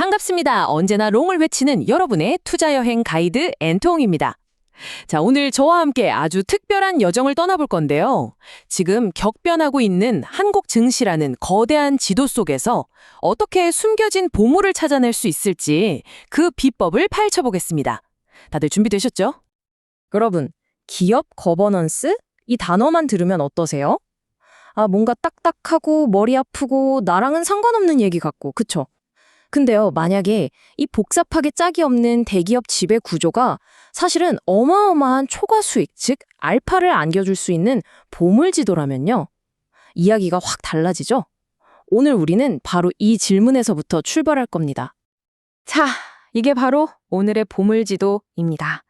반갑습니다. 언제나 롱을 외치는 여러분의 투자 여행 가이드 엔통입니다. 자, 오늘 저와 함께 아주 특별한 여정을 떠나볼 건데요. 지금 격변하고 있는 한국 증시라는 거대한 지도 속에서 어떻게 숨겨진 보물을 찾아낼 수 있을지 그 비법을 파헤쳐보겠습니다. 다들 준비되셨죠? 여러분, 기업 거버넌스? 이 단어만 들으면 어떠세요? 아, 뭔가 딱딱하고 머리 아프고 나랑은 상관없는 얘기 같고, 그쵸? 근데요, 만약에 이 복잡하게 짝이 없는 대기업 지배 구조가 사실은 어마어마한 초과 수익, 즉 알파를 안겨줄 수 있는 보물지도라면요. 이야기가 확 달라지죠? 오늘 우리는 바로 이 질문에서부터 출발할 겁니다. 자, 이게 바로 오늘의 보물지도입니다.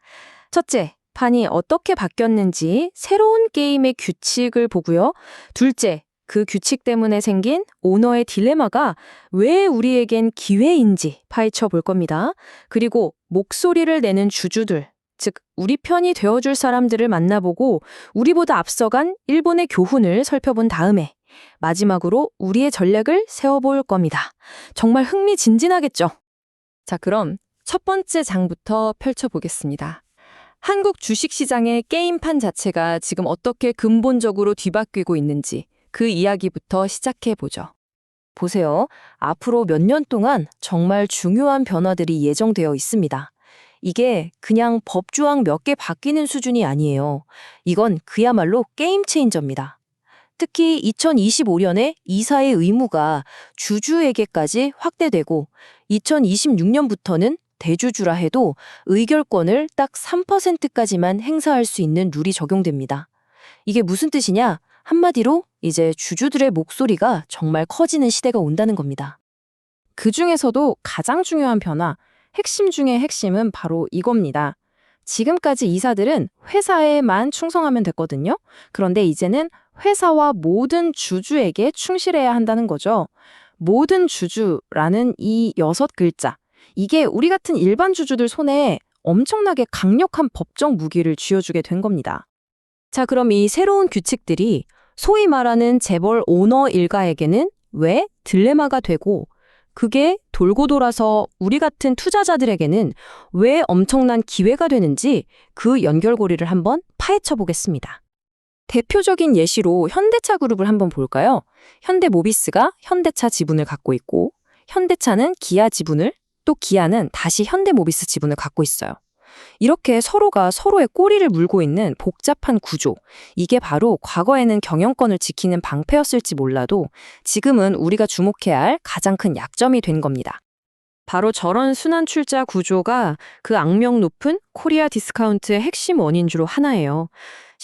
첫째, 판이 어떻게 바뀌었는지 새로운 게임의 규칙을 보고요. 둘째, 그 규칙 때문에 생긴 오너의 딜레마가 왜 우리에겐 기회인지 파헤쳐 볼 겁니다. 그리고 목소리를 내는 주주들, 즉 우리 편이 되어줄 사람들을 만나보고 우리보다 앞서간 일본의 교훈을 살펴본 다음에 마지막으로 우리의 전략을 세워볼 겁니다. 정말 흥미진진하겠죠? 자, 그럼 첫 번째 장부터 펼쳐보겠습니다. 한국 주식시장의 게임판 자체가 지금 어떻게 근본적으로 뒤바뀌고 있는지 그 이야기부터 시작해보죠. 보세요. 앞으로 몇 년 동안 정말 중요한 변화들이 예정되어 있습니다. 이게 그냥 법조항 몇 개 바뀌는 수준이 아니에요. 이건 그야말로 게임 체인저입니다. 특히 2025년에 이사의 의무가 주주에게까지 확대되고 2026년부터는 대주주라 해도 의결권을 딱 3%까지만 행사할 수 있는 룰이 적용됩니다. 이게 무슨 뜻이냐? 한마디로 이제 주주들의 목소리가 정말 커지는 시대가 온다는 겁니다. 그 중에서도 가장 중요한 변화, 핵심 중의 핵심은 바로 이겁니다. 지금까지 이사들은 회사에만 충성하면 됐거든요. 그런데 이제는 회사와 모든 주주에게 충실해야 한다는 거죠. 모든 주주라는 이 여섯 글자. 이게 우리 같은 일반 주주들 손에 엄청나게 강력한 법적 무기를 쥐어주게 된 겁니다. 자, 그럼 이 새로운 규칙들이 소위 말하는 재벌 오너 일가에게는 왜 딜레마가 되고 그게 돌고 돌아서 우리 같은 투자자들에게는 왜 엄청난 기회가 되는지 그 연결고리를 한번 파헤쳐 보겠습니다. 대표적인 예시로 현대차 그룹을 한번 볼까요? 현대모비스가 현대차 지분을 갖고 있고 현대차는 기아 지분을 또 기아는 다시 현대모비스 지분을 갖고 있어요. 이렇게 서로가 서로의 꼬리를 물고 있는 복잡한 구조. 이게 바로 과거에는 경영권을 지키는 방패였을지 몰라도 지금은 우리가 주목해야 할 가장 큰 약점이 된 겁니다. 바로 저런 순환 출자 구조가 그 악명 높은 코리아 디스카운트의 핵심 원인 중 하나예요.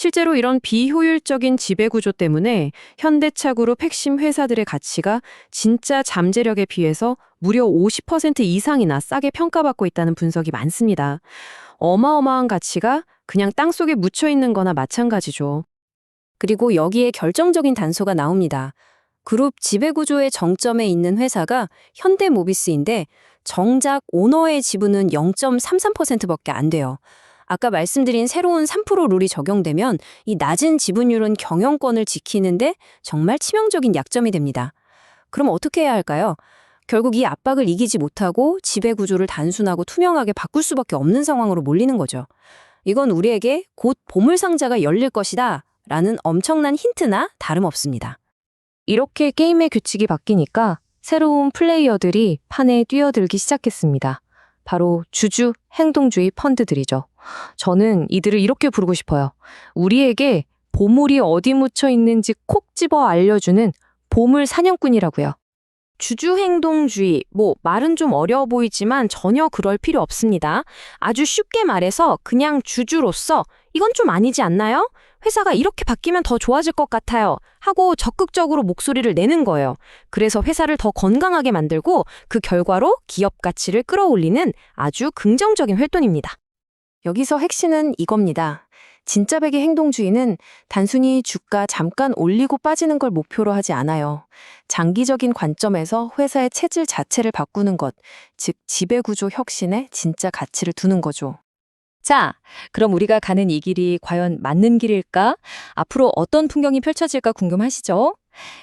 실제로 이런 비효율적인 지배 구조 때문에 현대차 그룹 핵심 회사들의 가치가 진짜 잠재력에 비해서 무려 50% 이상이나 싸게 평가받고 있다는 분석이 많습니다. 어마어마한 가치가 그냥 땅속에 묻혀 있는 거나 마찬가지죠. 그리고 여기에 결정적인 단서가 나옵니다. 그룹 지배구조의 정점에 있는 회사가 현대모비스인데 정작 오너의 지분은 0.33%밖에 안 돼요. 아까 말씀드린 새로운 3% 룰이 적용되면 이 낮은 지분율은 경영권을 지키는데 정말 치명적인 약점이 됩니다. 그럼 어떻게 해야 할까요? 결국 이 압박을 이기지 못하고 지배 구조를 단순하고 투명하게 바꿀 수밖에 없는 상황으로 몰리는 거죠. 이건 우리에게 곧 보물 상자가 열릴 것이다 라는 엄청난 힌트나 다름없습니다. 이렇게 게임의 규칙이 바뀌니까 새로운 플레이어들이 판에 뛰어들기 시작했습니다. 바로 주주 행동주의 펀드들이죠. 저는 이들을 이렇게 부르고 싶어요. 우리에게 보물이 어디 묻혀 있는지 콕 집어 알려주는 보물 사냥꾼이라고요. 주주행동주의, 뭐, 말은 좀 어려워 보이지만 전혀 그럴 필요 없습니다. 아주 쉽게 말해서 그냥 주주로서 이건 좀 아니지 않나요? 회사가 이렇게 바뀌면 더 좋아질 것 같아요. 하고 적극적으로 목소리를 내는 거예요. 그래서 회사를 더 건강하게 만들고 그 결과로 기업 가치를 끌어올리는 아주 긍정적인 활동입니다. 여기서 핵심은 이겁니다. 진짜 백의 행동주의는 단순히 주가 잠깐 올리고 빠지는 걸 목표로 하지 않아요. 장기적인 관점에서 회사의 체질 자체를 바꾸는 것, 즉 지배구조 혁신에 진짜 가치를 두는 거죠. 자, 그럼 우리가 가는 이 길이 과연 맞는 길일까? 앞으로 어떤 풍경이 펼쳐질까 궁금하시죠?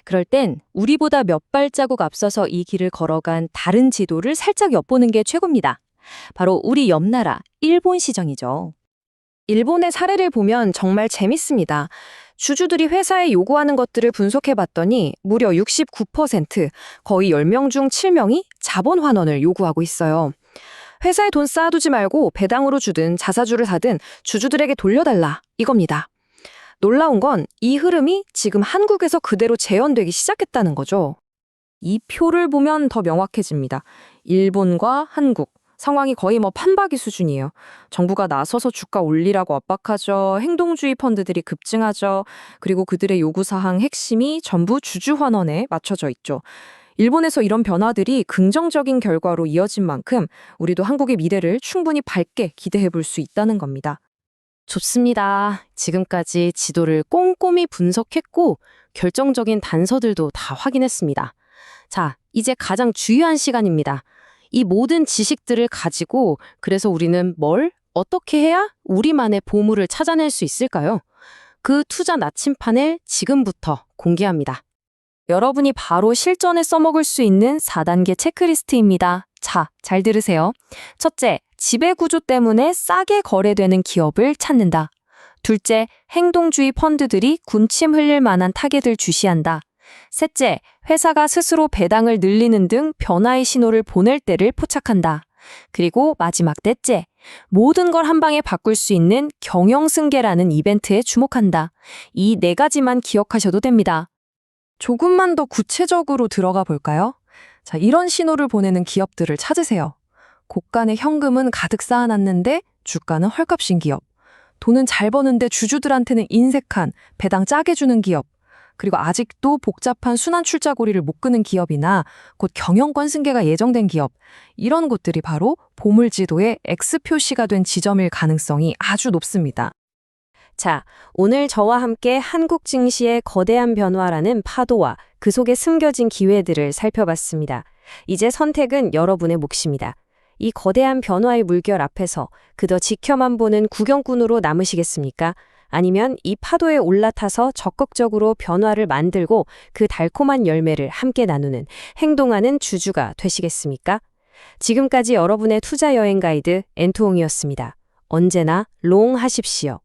그럴 땐 우리보다 몇 발자국 앞서서 이 길을 걸어간 다른 지도를 살짝 엿보는 게 최고입니다. 바로 우리 옆나라 일본 시정이죠. 일본의 사례를 보면 정말 재밌습니다. 주주들이 회사에 요구하는 것들을 분석해 봤더니 무려 69%, 거의 10명 중 7명이 자본 환원을 요구하고 있어요. 회사에 돈 쌓아두지 말고 배당으로 주든 자사주를 사든 주주들에게 돌려달라 이겁니다. 놀라운 건 이 흐름이 지금 한국에서 그대로 재현되기 시작했다는 거죠. 이 표를 보면 더 명확해집니다. 일본과 한국. 상황이 거의 뭐 판박이 수준이에요. 정부가 나서서 주가 올리라고 압박하죠. 행동주의 펀드들이 급증하죠. 그리고 그들의 요구사항 핵심이 전부 주주 환원에 맞춰져 있죠. 일본에서 이런 변화들이 긍정적인 결과로 이어진 만큼 우리도 한국의 미래를 충분히 밝게 기대해 볼 수 있다는 겁니다. 좋습니다. 지금까지 지도를 꼼꼼히 분석했고 결정적인 단서들도 다 확인했습니다. 자, 이제 가장 중요한 시간입니다. 이 모든 지식들을 가지고 그래서 우리는 뭘 어떻게 해야 우리만의 보물을 찾아낼 수 있을까요? 그 투자 나침판을 지금부터 공개합니다. 여러분이 바로 실전에 써먹을 수 있는 4단계 체크리스트입니다. 자, 잘 들으세요. 첫째, 지배구조 때문에 싸게 거래되는 기업을 찾는다. 둘째, 행동주의 펀드들이 군침 흘릴 만한 타겟을 주시한다. 셋째, 회사가 스스로 배당을 늘리는 등 변화의 신호를 보낼 때를 포착한다. 그리고 마지막 넷째, 모든 걸 한 방에 바꿀 수 있는 경영승계라는 이벤트에 주목한다. 이 네 가지만 기억하셔도 됩니다. 조금만 더 구체적으로 들어가 볼까요? 자, 이런 신호를 보내는 기업들을 찾으세요. 고간의 현금은 가득 쌓아놨는데 주가는 헐값인 기업. 돈은 잘 버는데 주주들한테는 인색한 배당 짜게 주는 기업. 그리고 아직도 복잡한 순환 출자고리를 못 끄는 기업이나 곧 경영권 승계가 예정된 기업. 이런 곳들이 바로 보물지도의 X 표시가 된 지점일 가능성이 아주 높습니다. 자, 오늘 저와 함께 한국 증시의 거대한 변화라는 파도와 그 속에 숨겨진 기회들을 살펴봤습니다. 이제 선택은 여러분의 몫입니다. 이 거대한 변화의 물결 앞에서 그저 지켜만 보는 구경꾼으로 남으시겠습니까? 아니면 이 파도에 올라타서 적극적으로 변화를 만들고 그 달콤한 열매를 함께 나누는 행동하는 주주가 되시겠습니까? 지금까지 여러분의 투자 여행 가이드 엔투홍이었습니다. 언제나 롱 하십시오.